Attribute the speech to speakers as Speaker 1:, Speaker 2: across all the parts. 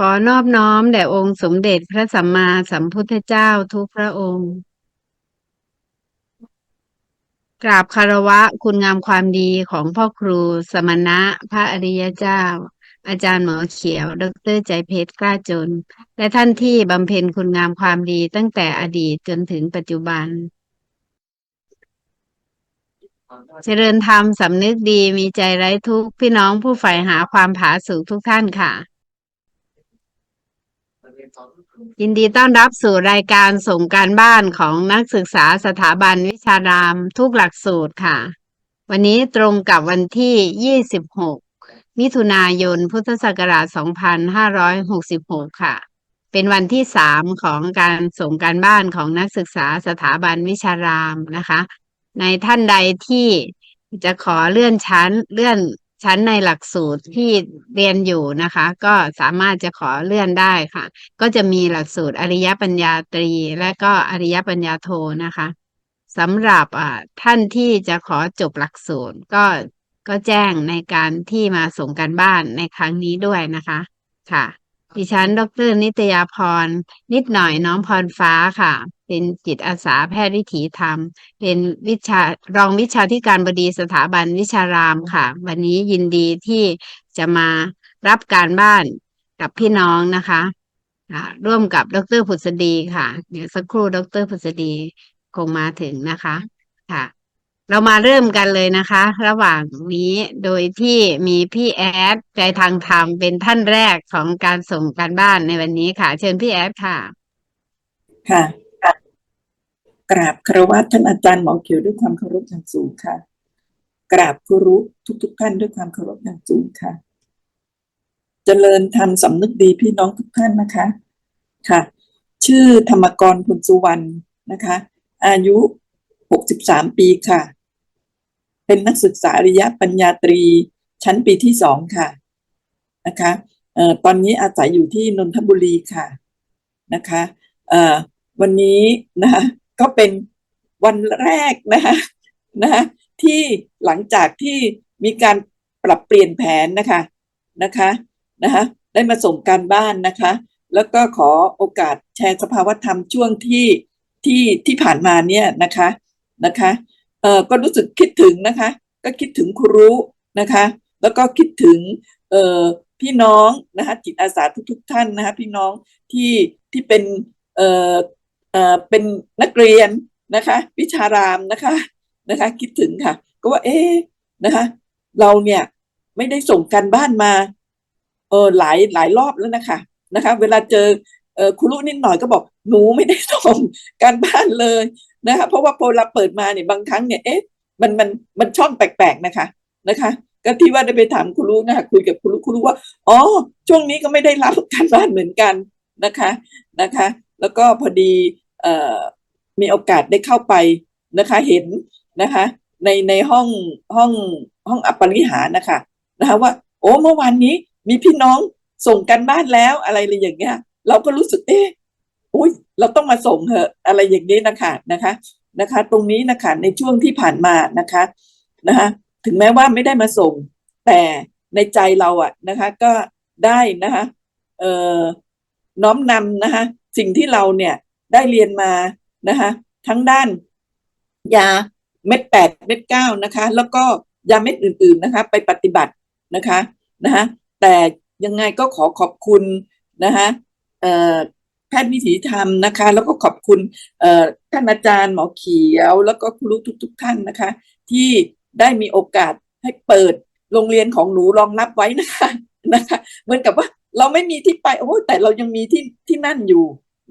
Speaker 1: ขอนอบน้อมแด่องค์สมเด็จพระสัมมาสัมพุทธเจ้าทุกพระองค์ กราบคารวะคุณงามความดีของพ่อครูสมณะพระอริยเจ้า อาจารย์หมอเขียว ดรใจเพชรกล้าจน และท่านที่บำเพ็ญคุณงามความดีตั้งแต่อดีตจนถึงปัจจุบัน เจริญธรรมสำนึกดีมีใจไร้ทุกข์พี่น้องผู้ใฝ่หาความผาสุกทุกท่านค่ะ ยินดีต้อนรับสู่รายการส่งการบ้านของนักศึกษาสถาบันวิชารามทุกหลักสูตรค่ะ วันนี้ตรงกับวันที่ 26 มิถุนายน พุทธศักราช 2566 ค่ะ เป็นวันที่สามของการส่งการบ้านของนักศึกษาสถาบันวิชารามนะคะ ในท่านใดที่จะขอเลื่อนชั้นเลื่อน ชั้นในหลักสูตรที่เรียนอยู่นะคะ ก็สามารถจะขอเลื่อนได้ค่ะ ก็จะมีหลักสูตรอริยปัญญาตรี และก็อริยปัญญาโทนะคะสำหรับอ่าท่านที่จะขอจบหลักสูตรก็ก็แจ้งในการที่มาส่งการบ้านในครั้งนี้ด้วยนะคะ ค่ะ ดิฉัน ดร นิตยาพร นิดหน่อยน้องพรฟ้าค่ะ เป็นจิตอาสาแพทย์วิถีธรรม เป็นวิชารองวิชาธิการบดีสถาบันวิชารามค่ะ วันนี้ยินดีที่จะมารับการบ้านกับพี่น้องนะคะร่วมกับดรผุษดีค่ะ เดี๋ยวสักครู่ดรผุษดีคงมาถึงนะคะ ค่ะ เรามาเริ่มกันเลยนะคะ ระหว่างนี้โดยที่มีพี่แอดใจทางธรรมเป็นท่านแรกของการส่งการบ้านในวันนี้ค่ะ เชิญพี่แอดค่ะ
Speaker 2: ค่ะ กราบคารวะท่านอาจารย์หมอเขียวด้วยความเคารพอย่างสูงค่ะ กราบครูทุกๆท่านด้วยความเคารพอย่างสูงค่ะ เจริญธรรมสำนึกดีพี่น้องทุกท่านนะคะ ค่ะ ชื่อธรรมกรพุนสุวรรณนะคะ อายุ 63 ปีค่ะ เป็นนักศึกษาอริยปัญญาตรี ชั้นปีที่สองค่ะนะคะเอ่อตอนนี้อาศัยอยู่ที่นนทบุรีค่ะนะคะเอ่อวันนี้นะคะก็เป็นวันแรกนะคะนะคะที่หลังจากที่มีการปรับเปลี่ยนแผนนะคะนะคะนะคะได้มาส่งการบ้านนะคะ แล้วก็ขอโอกาสแชร์สภาวธรรมช่วงที่ที่ที่ผ่านมาเนี่ยนะคะนะคะ เออก็รู้สึกคิดถึงนะคะ ก็คิดถึงครูนะคะ แล้วก็คิดถึงเอ่อพี่น้องนะคะจิตอาสาทุกๆ ท่านนะคะพี่น้องที่ที่เป็นเอ่อเอ่อเป็นนักเรียนนะคะ วิชารามนะคะนะคะ คิดถึงค่ะ ก็ว่าเอ๊นะคะ เราเนี่ยไม่ได้ส่งการบ้านมาเออหลายหลายรอบแล้วนะคะนะคะ เวลาเจอเออครูนิดหน่อยก็บอกหนูไม่ได้ส่งการบ้านเลย นะคะเพราะว่าพอเราเปิดมาเนี่ยบางครั้งเนี่ยเอ๊ะมันมันมันช่องแปลกๆนะคะนะคะก็ที่ว่าได้ไปถามครูรู้นะคะคุยกับครูรู้ครูรู้ว่าอ๋อช่วงนี้ก็ไม่ได้รับการบ้านเหมือนกันนะคะนะคะ แล้วก็พอดีเอ่อมีโอกาสได้เข้าไปนะคะเห็นนะคะในในห้องห้องห้องอัปริหารนะคะนะคะว่า โอ้เมื่อวานนี้มีพี่น้องส่งกันบ้านแล้วอะไรเลยอย่างเงี้ย เราก็รู้สึกเอ๊ะ อุ้ยเราต้องมาส่งเถอะอะไรอย่างนี้นะคะนะคะนะคะ ตรงนี้นะคะในช่วงที่ผ่านมานะคะนะคะ ถึงแม้ว่าไม่ได้มาส่ง แต่ในใจเราอะนะคะ ก็ได้นะคะเอ่อน้อมนำนะคะ สิ่งที่เราเนี่ยได้เรียนมานะคะ ทั้งด้านยาเม็ดแปดเม็ดเก้านะคะ แล้วก็ยาเม็ดอื่น ๆนะคะ ไปปฏิบัตินะคะนะคะแต่ยังไงก็ขอขอบคุณนะคะเอ่อ แพทย์วิถีธรรมนะคะ แล้วก็ขอบคุณท่านอาจารย์หมอเขียว แล้วก็ครูทุกๆท่านนะคะ ที่ได้มีโอกาสให้เปิดโรงเรียนของหนูรองรับไว้นะคะนะคะ เหมือนกับว่าเราไม่มีที่ไปโอ้แต่เรายังมีที่ที่นั่นอยู่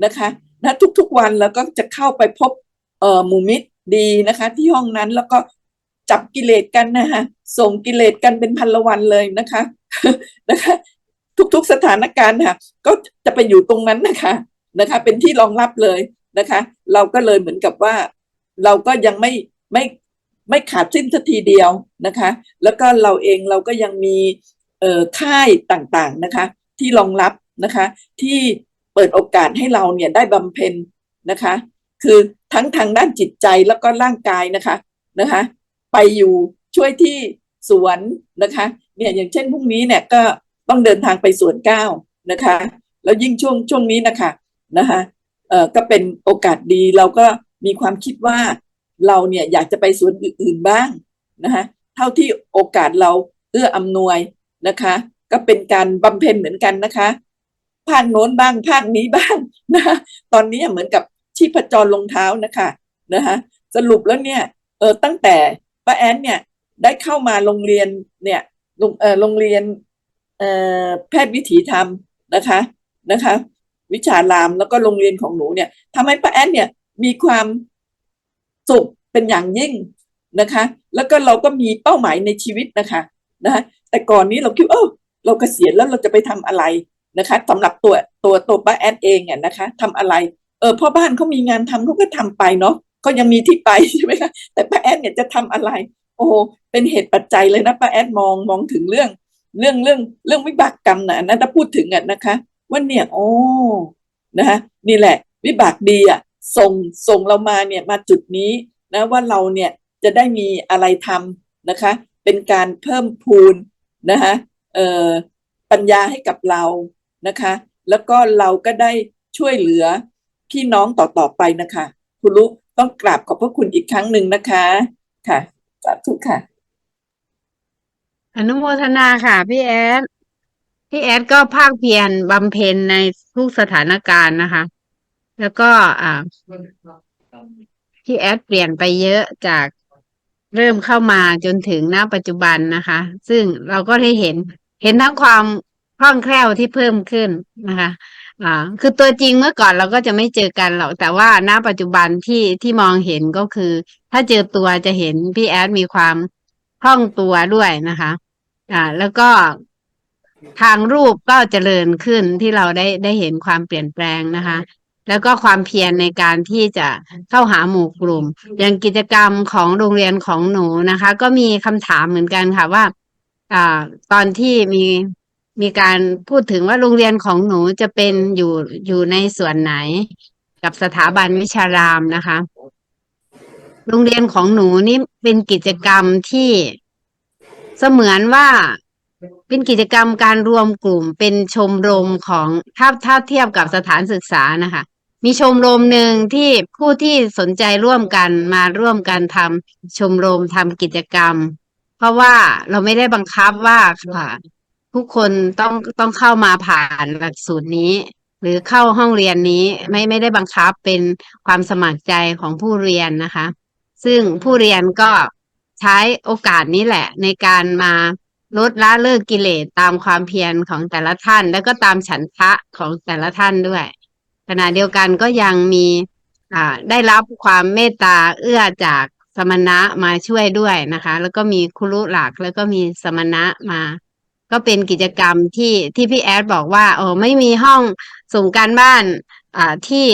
Speaker 2: นะคะนะทุกๆวันแล้วก็จะเข้าไปพบเอ่อหมู่มิตรดีนะคะ ที่ห้องนั้นแล้วก็จับกิเลสกันนะคะส่งกิเลสกันเป็นพันละวันเลยนะคะนะคะ ทุก ๆ สถานการณ์ค่ะก็จะไปอยู่ตรงนั้นนะคะนะคะ เป็นที่รองรับเลยนะคะ เราก็เลยเหมือนกับว่า เราก็ยังไม่ไม่ไม่ขาดสิ้นสักทีเดียวนะคะ แล้วก็เราเองเราก็ยังมีเอ่อค่ายต่างๆนะคะ ที่รองรับนะคะ ที่เปิดโอกาสให้เราเนี่ยได้บำเพ็ญนะคะ คือทั้งทางด้านจิตใจแล้วก็ร่างกายนะคะนะคะ ไปอยู่ช่วยที่สวนนะคะ เนี่ยอย่างเช่นพรุ่งนี้เนี่ยก็ ต้องเดินทางไปสวนเก้านะคะ แล้วยิ่งช่วงช่วงนี้นะคะนะคะเอ่อก็เป็นโอกาสดีเราก็มีความคิดว่าเราเนี่ยอยากจะไปสวนอื่นๆบ้างนะคะเท่าที่โอกาสเราเอื้ออำนวยนะคะ ก็เป็นการบำเพ็ญเหมือนกันนะคะภาคโน้นบ้างภาคนี้บ้างนะคะตอนนี้เหมือนกับชีพจรลงเท้านะคะนะคะสรุปแล้วเนี่ยเออตั้งแต่ป้าแอนเนี่ยได้เข้ามาโรงเรียนเนี่ยโรงเออโรงเรียน แพทย์วิถีธรรมนะคะนะคะ วิชารามแล้วก็โรงเรียนของหนูเนี่ยทำให้ป้าแอนเนี่ยมีความสุขเป็นอย่างยิ่งนะคะ แล้วก็เราก็มีเป้าหมายในชีวิตนะคะนะะแต่ก่อนนี้เราคิดเออเราเกษียณแล้วเราจะไปทำอะไรนะคะสำหรับตัวตัวตัวป้าแอนเองเนี่ยนะคะทำอะไร เออพ่อบ้านเขามีงานทำเขาก็ทำไปเนาะเขายังมีที่ไปใช่ไหมคะแต่ป้าแอนเนี่ยจะทำอะไร โอ้เป็นเหตุปัจจัยเลยนะป้าแอนมองมองถึงเรื่อง เรื่องเรื่องเรื่องวิบากกรรมนะนะถ้าพูดถึงอะนะคะ ว่าเนี่ยโอ้นะคะนี่แหละ วิบากดีอะส่งส่งเรามาเนี่ยมาจุดนี้นะว่าเราเนี่ยจะได้มีอะไรทำนะคะ เป็นการเพิ่มพูนนะคะเอ่อปัญญาให้กับเรานะคะ แล้วก็เราก็ได้ช่วยเหลือพี่น้องต่อๆไปนะคะ คุณลูกต้องกราบขอบพระคุณอีกครั้งหนึ่งนะคะค่ะสาธุค่ะ
Speaker 1: อนุโมทนาค่ะ พี่แอด พี่แอดก็ภาคเพียรบำเพ็ญในทุกสถานการณ์นะคะ แล้วก็อ่าพี่แอดเปลี่ยนไปเยอะจากเริ่มเข้ามาจนถึงณปัจจุบันนะคะ ซึ่งเราก็ได้เห็น เห็นทั้งความคล่องแคล่วที่เพิ่มขึ้นนะคะ อ่า คือตัวจริงเมื่อก่อนเราก็จะไม่เจอกันหรอก แต่ว่าณปัจจุบันที่ที่มองเห็นก็คือ ถ้าเจอตัวจะเห็นพี่แอดมีความคล่องตัวด้วยนะคะ อ่าแล้วก็ทางรูปก็เจริญขึ้นที่เราได้ได้เห็นความเปลี่ยนแปลงนะคะ แล้วก็ความเพียรในการที่จะเข้าหาหมู่กลุ่ม อย่างกิจกรรมของโรงเรียนของหนูนะคะ ก็มีคำถามเหมือนกันค่ะว่า อ่า ตอนที่มีมีการพูดถึงว่าโรงเรียนของหนูจะเป็นอยู่อยู่ในส่วนไหน กับสถาบันวิชารามนะคะ โรงเรียนของหนูนี่เป็นกิจกรรมที่ เสมือนว่าเป็นกิจกรรมการรวมกลุ่มเป็นชมรมของถ้าถ้าเทียบกับสถานศึกษานะคะ มีชมรมหนึ่งที่ผู้ที่สนใจร่วมกันมาร่วมกันทำชมรมทำกิจกรรม เพราะว่าเราไม่ได้บังคับว่าค่ะทุกคนต้องต้องเข้ามาผ่านหลักสูตรนี้ หรือเข้าห้องเรียนนี้ไม่ไม่ได้บังคับเป็นความสมัครใจของผู้เรียนนะคะ ซึ่งผู้เรียนก็ ใช้โอกาสนี้แหละ ในการมาลดละเลิกกิเลสตามความเพียรของแต่ละท่าน แล้วก็ตามฉันทะของแต่ละท่านด้วย ขณะเดียวกันก็ยังมีได้รับความเมตตาเอื้อจากสมณะมาช่วยด้วยนะคะ แล้วก็มีครุหลักแล้วก็มีสมณะมา ก็เป็นกิจกรรมที่ที่พี่แอดบอกว่าโอ้ไม่มีห้องส่งการบ้านอ่าที่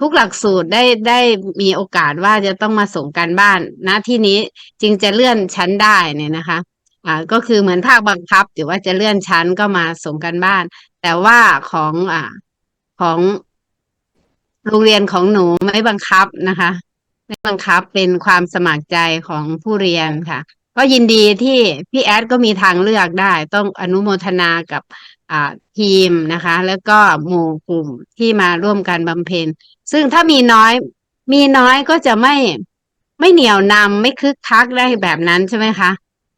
Speaker 1: ทุกหลักสูตรได้ได้มีโอกาสว่าจะต้องมาส่งการบ้านณที่นี้จึงจะเลื่อนชั้นได้เนี่ยนะคะอ่าก็คือเหมือนภาคบังคับหรือว่าจะเลื่อนชั้นก็มาส่งกันบ้าน แต่ว่าของอ่าของโรงเรียนของหนูไม่บังคับนะคะ ไม่บังคับเป็นความสมัครใจของผู้เรียนค่ะ ก็ยินดีที่พี่แอดก็มีทางเลือกได้ ต้องอนุโมทนากับ ทีมนะคะ แล้วก็หมู่กลุ่มที่มาร่วมกันบำเพ็ญ ซึ่งถ้ามีน้อยมีน้อยก็จะไม่ไม่เหนียวนำไม่คึกคักได้แบบนั้นใช่ไหมคะ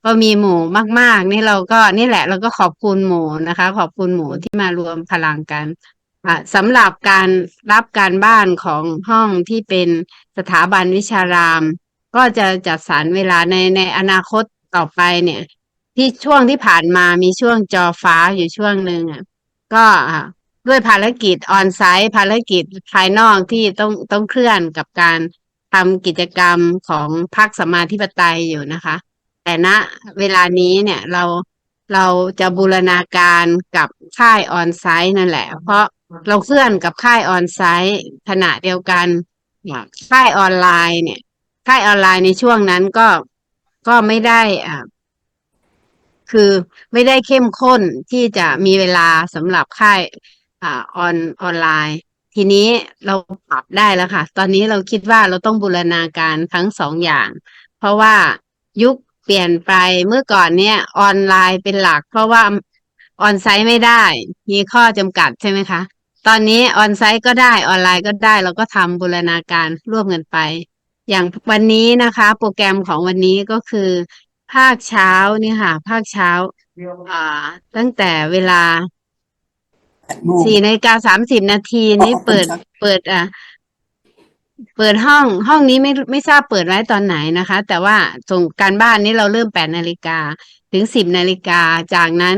Speaker 1: ก็มีหมู่มาก ๆ นี่เราก็นี่แหละ เราก็ขอบคุณหมู่นะคะ ขอบคุณหมู่ที่มารวมพลังกันสำหรับการรับการบ้านของห้องที่เป็นสถาบันวิชาราม ก็จะจัดสรรเวลาในในอนาคตต่อไปเนี่ย ที่ช่วงที่ผ่านมามีช่วงจอฟ้าอยู่ช่วงหนึ่งอะก็ด้วยภารกิจออนไซต์ภารกิจภายนอกที่ต้องต้องเคลื่อนกับการทำกิจกรรมของพรรคสมาธิปไตยอยู่นะคะ แต่ณเวลานี้เนี่ยเราเราจะบูรณาการกับค่ายออนไซต์นั่นแหละ เพราะเราเคลื่อนกับค่ายออนไซต์ขณะเดียวกันค่ายออนไลน์เนี่ยค่ายออนไลน์ในช่วงนั้นก็ก็ไม่ได้อ่า คือไม่ได้เข้มข้นที่จะมีเวลาสำหรับค่ายอ่าออนออนไลน์ ทีนี้เราปรับได้แล้วค่ะ ตอนนี้เราคิดว่าเราต้องบูรณาการทั้งสองอย่าง เพราะว่ายุคเปลี่ยนไปเมื่อก่อนเนี่ยออนไลน์เป็นหลัก เพราะว่าออนไซต์ไม่ได้ มีข้อจำกัดใช่ไหมคะ ตอนนี้ออนไซต์ก็ได้ออนไลน์ก็ได้เราก็ทำบูรณาการร่วมกันไป อย่างวันนี้นะคะ โปรแกรมของวันนี้ก็คือ ภาคเช้านี่ค่ะ ภาคเช้า อ่า ตั้งแต่เวลา
Speaker 2: แปดโมง
Speaker 1: สี่นาฬิกาสามสิบนาทีนี้
Speaker 2: อ๋อ
Speaker 1: เปิด
Speaker 2: ครับ
Speaker 1: เปิด อะเปิดห้องห้องนี้ไม่ไม่ทราบเปิดไว้ตอนไหนนะคะ แต่ว่าส่งการบ้านนี้เราเริ่มแปดนาฬิกาถึงสิบนาฬิกาจากนั้น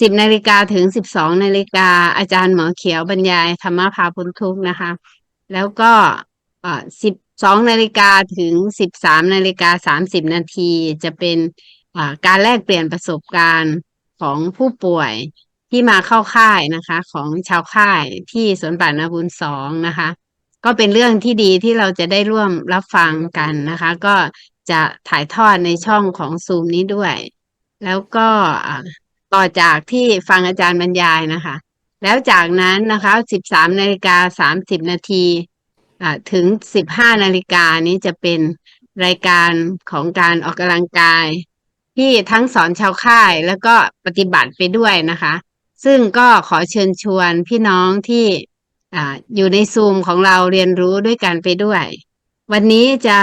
Speaker 1: สิบนาฬิกาถึงสิบสองนาฬิกาอาจารย์หมอเขียวบรรยายธรรมะพาพ้นทุกข์นะคะ แล้วก็อ่าสิบ สองนาฬิกาถึงสิบสามนาฬิกาสามสิบนาทีจะเป็นการแลกเปลี่ยนประสบการณ์ของผู้ป่วยที่มาเข้าค่ายนะคะ ของชาวค่ายที่สวนป่านาบุญสองนะคะ ก็เป็นเรื่องที่ดีที่เราจะได้ร่วมรับฟังกันนะคะ ก็จะถ่ายทอดในช่องของซูมนี้ด้วย แล้วก็ต่อจากที่ฟังอาจารย์บรรยายนะคะ แล้วจากนั้นนะคะ 13นาฬิกา30นาที ถึง 15 นาฬิกานี้จะเป็นรายการของการออกกำลังกาย ที่ทั้งสอนชาวค่ายแล้วก็ปฏิบัติไปด้วยนะคะ ซึ่งก็ขอเชิญชวนพี่น้องที่ออยู่ในซูมของเราเรียนรู้ด้วยกันไปด้วย วันนี้จะ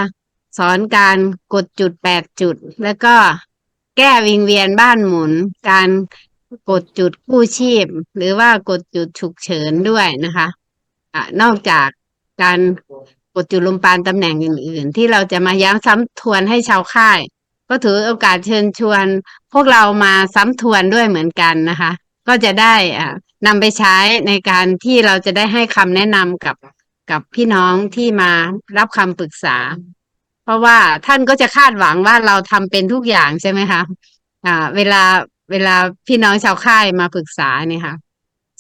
Speaker 1: สอนการกดจุดแปดจุด แล้วก็แก้วิงเวียนบ้านหมุน การกดจุดกู้ชีพ หรือว่ากดจุดฉุกเฉินด้วยนะคะอ่านอกจาก การกดจุดลมปานตำแหน่งอื่น ๆ ที่เราจะมาย้ำซ้ำทวนให้ชาวค่าย ก็ถือโอกาสเชิญชวน พวกเรามาซ้ำทวนด้วยเหมือนกันนะคะ ก็จะได้อ่านำไปใช้ในการที่เราจะได้ให้คำแนะนำกับกับพี่น้องที่มารับคำปรึกษา เพราะว่าท่านก็จะคาดหวังว่าเราทำเป็นทุกอย่างใช่ไหมคะอ่า เวลาเวลาพี่น้องชาวค่ายมาปรึกษาเนี่ยค่ะ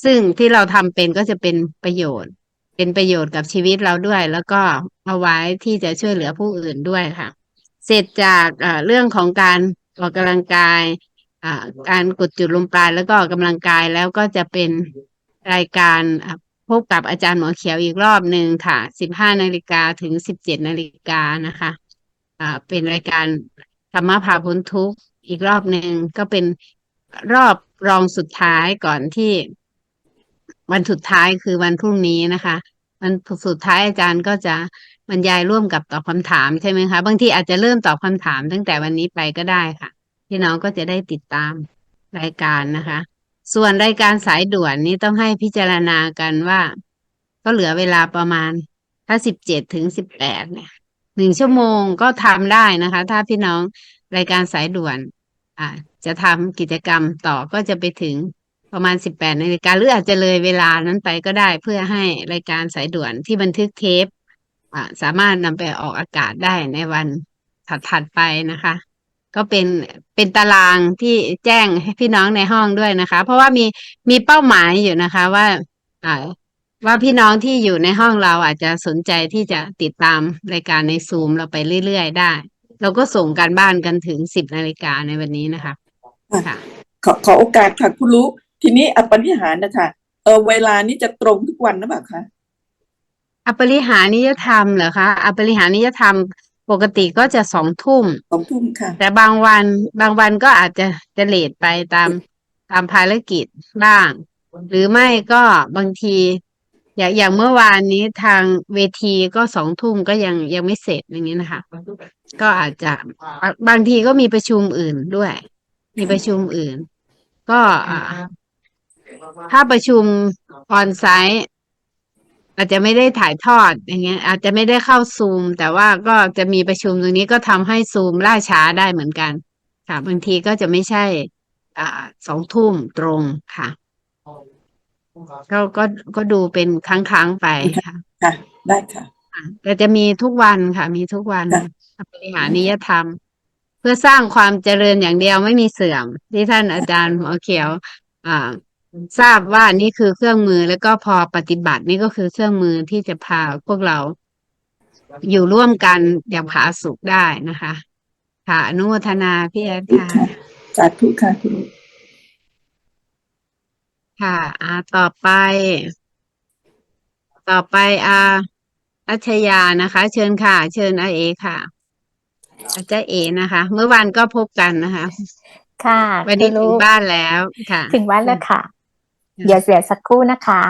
Speaker 1: ซึ่งที่เราทำเป็นก็จะเป็นประโยชน์ เป็นประโยชน์กับชีวิตเราด้วย แล้วก็เอาไว้ที่จะช่วยเหลือผู้อื่นด้วยค่ะ เสร็จจากเรื่องของการออกกำลังกายการกดจุดลมปราณแล้วก็ออกกำลังกายแล้วก็จะเป็นรายการพบกับอาจารย์หมอเขียวอีกรอบหนึ่งค่ะ 15 นาฬิกาถึง 17 นาฬิกานะคะอ่าเป็นรายการธรรมะพาพ้นทุกข์อีกรอบหนึ่งก็เป็นรอบรองสุดท้ายก่อนที่ วันสุดท้ายคือวันพรุ่งนี้นะคะ วันสุดท้ายอาจารย์ก็จะบรรยายร่วมกับตอบคำถามใช่ไหมคะ บางทีอาจจะเริ่มตอบคำถามตั้งแต่วันนี้ไปก็ได้ค่ะ พี่น้องก็จะได้ติดตามรายการนะคะ ส่วนรายการสายด่วนนี้ต้องให้พิจารณากันว่า ก็เหลือเวลาประมาณ ถ้าสิบเจ็ดถึงสิบแปดเนี่ยหนึ่งชั่วโมงก็ทำได้นะคะ ถ้าพี่น้องรายการสายด่วน อ่า จะทำกิจกรรมต่อก็จะไปถึง ประมาณสิบแปดนาฬิกาหรืออาจจะเลยเวลานั้นไปก็ได้เพื่อให้รายการสายด่วนที่บันทึกเทปสามารถนำไปออกอากาศได้ในวันถัดๆไปนะคะ ก็เป็นเป็นตารางที่แจ้งให้พี่น้องในห้องด้วยนะคะ เพราะว่ามีมีเป้าหมายอยู่นะคะว่าอ่าว่าพี่น้องที่อยู่ในห้องเราอาจจะสนใจที่จะติดตามรายการในซูมเราไปเรื่อยๆ ได้ เราก็ส่งการบ้านกันถึงสิบนาฬิกาในวันนี้นะคะค่ะ
Speaker 2: ขอขอโอกาสค่ะคุณรู้ ทีนี้อปนิหารนะคะเออเวลานี้จะตรงทุกวันหรือเปล่าคะ
Speaker 1: อปริหานิยธรรมเหรอคะอปริหานิยธรรมปกติก็จะสองทุ่ม
Speaker 2: สองทุ่มค่ะ
Speaker 1: แต่บางวันบางวันก็อาจจะจะเลทไปตามตามภารกิจบ้าง หรือไม่ก็บางที อย่างอย่างเมื่อวานนี้ทางเวทีก็สองทุ่มก็ยังยังไม่เสร็จอย่างนี้นะคะ ก็อาจจะบางบางทีก็มีประชุมอื่นด้วย มีประชุมอื่น ก็อ่า ถ้าประชุมออนไซต์อาจจะไม่ได้ถ่ายทอดอย่างเงี้ย อาจจะไม่ได้เข้าซูม แต่ว่าก็จะมีประชุมตรงนี้ก็ทำให้ซูมล่าช้าได้เหมือนกัน ค่ะ บางทีก็จะไม่ใช่ อ่าสองทุ่มตรงค่ะก็ก็ก็ดูเป็นครั้งๆไปค่ะ
Speaker 2: ค่ะ ได้ค่ะ
Speaker 1: ค่ะแต่จะมีทุกวันค่ะ มีทุกวัน
Speaker 2: ค่ะ
Speaker 1: บริหารนิยธรรม เพื่อสร้างความเจริญอย่างเดียวไม่มีเสื่อม ที่ท่านอาจารย์หมอเขียว อ่า ทราบว่านี่คือเครื่องมือแล้วก็พอปฏิบัตินี่ก็คือเครื่องมือที่จะพาพวกเราอยู่ร่วมกันอย่างผาสุขได้นะคะ ค่ะอนุโมทนาพี่แอดค่ะ
Speaker 2: สาธุค่ะคุณ
Speaker 1: ค่ะอาต่อไป ต่อไปอาอัชยานะคะ เชิญค่ะ เชิญอาเอค่ะ อาจารย์เอนะคะ เมื่อวานก็พบกันนะคะ
Speaker 3: ค่ะ
Speaker 1: วันนี้ถึงบ้านแล้วค่ะ
Speaker 3: ถึงบ้านแล้วค่ะ เดี๋ยวเสียสักครู่นะคะ